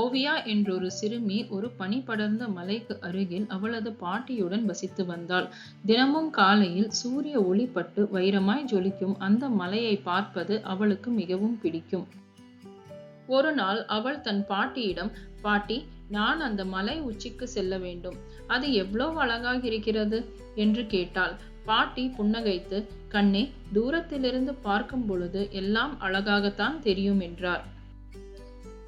ஓவியா என்றொரு சிறுமி ஒரு பனி படர்ந்த மலைக்கு அருகில் அவளது பாட்டியுடன் வசித்து வந்தாள். தினமும் காலையில் சூரிய ஒளிப்பட்டு வைரமாய் ஜொலிக்கும் அந்த மலையை பார்ப்பது அவளுக்கு மிகவும் பிடிக்கும். ஒரு நாள் அவள் தன் பாட்டியிடம் பாட்டி நான் அந்த மலை உச்சிக்கு செல்ல வேண்டும். அது எவ்வளோ அழகாக இருக்கிறது என்று கேட்டாள். பாட்டி புன்னகைத்து கண்ணே தூரத்திலிருந்து பார்க்கும் பொழுது எல்லாம் அழகாகத்தான் தெரியும் என்றார்.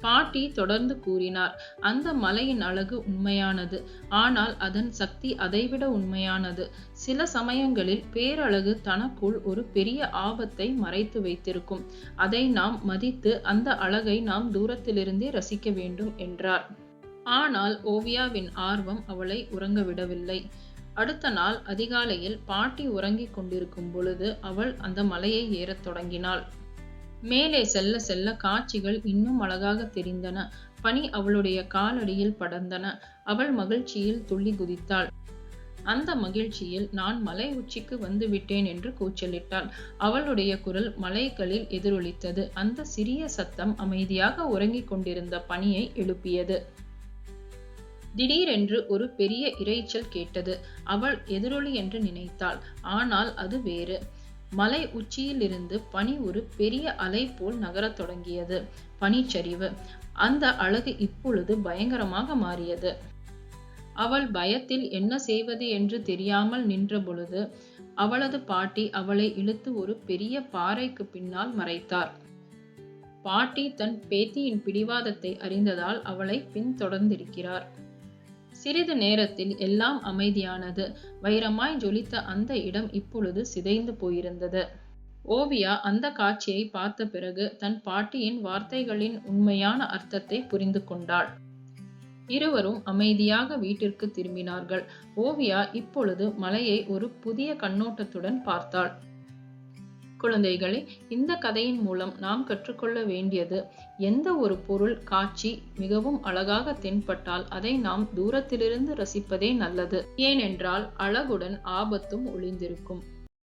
பாட்டி தொடர்ந்து கூறினார். அந்த மலையின் அழகு உண்மையானது. ஆனால் அதன் சக்தி அதைவிட உண்மையானது. சில சமயங்களில் பேரழகு தனக்குள் ஒரு பெரிய ஆபத்தை மறைத்து வைத்திருக்கும். அதை நாம் மதித்து அந்த அழகை நாம் தூரத்திலிருந்தே ரசிக்க வேண்டும் என்றார். ஆனால் ஓவியாவின் ஆர்வம் அவளை உறங்கவிடவில்லை. அடுத்த நாள் அதிகாலையில் பாட்டி உறங்கிக் கொண்டிருக்கும் பொழுது அவள் அந்த மலையை ஏறத் தொடங்கினாள். மேலே செல்ல செல்ல காட்சிகள் இன்னும் அழகாக தெரிந்தன. பனி அவளுடைய காலடியில் படர்ந்தன. அவள் மகிழ்ச்சியில் துள்ளி குதித்தாள். அந்த மகிழ்ச்சியில் நான் மலை உச்சிக்கு வந்து விட்டேன் என்று கூச்சலிட்டாள். அவளுடைய குரல் மலைகளில் எதிரொலித்தது. அந்த சிறிய சத்தம் அமைதியாக உறங்கிக் கொண்டிருந்த பனியை எழுப்பியது. திடீரென்று ஒரு பெரிய இரைச்சல் கேட்டது. அவள் எதிரொலி என்று நினைத்தாள். ஆனால் அது வேறு. மலை உச்சியிலிருந்து பனி ஒரு பெரிய அலை போல் நகரத் தொடங்கியது. பனிச்சரிவு. அந்த அழகு இப்பொழுது பயங்கரமாக மாறியது. அவள் பயத்தில் என்ன செய்வது என்று தெரியாமல் நின்ற பொழுது அவளது பாட்டி அவளை இழுத்து ஒரு பெரிய பாறைக்கு பின்னால் மறைத்தார். பாட்டி தன் பேத்தியின் பிடிவாதத்தை அறிந்ததால் அவளை பின்தொடர்ந்திருக்கிறார். சிறிது நேரத்தில் எல்லாம் அமைதியானது. வைரமாய் ஜொலித்த அந்த இடம் இப்பொழுது சிதைந்து போயிருந்தது. ஓவியா அந்த காட்சியை பார்த்த பிறகு தன் பாட்டியின் வார்த்தைகளின் உண்மையான அர்த்தத்தை புரிந்து கொண்டாள். இருவரும் அமைதியாக வீட்டிற்கு திரும்பினார்கள். ஓவியா இப்பொழுது மலையை ஒரு புதிய கண்ணோட்டத்துடன் பார்த்தாள். குழந்தைகளே இந்த கதையின் மூலம் நாம் கற்றுக்கொள்ள வேண்டியது எந்த ஒரு பொருள் காட்சி மிகவும் அழகாக தென்பட்டால் அதை நாம் தூரத்திலிருந்து ரசிப்பதே நல்லது. ஏனென்றால் அழகுடன் ஆபத்தும் ஒளிந்திருக்கும்.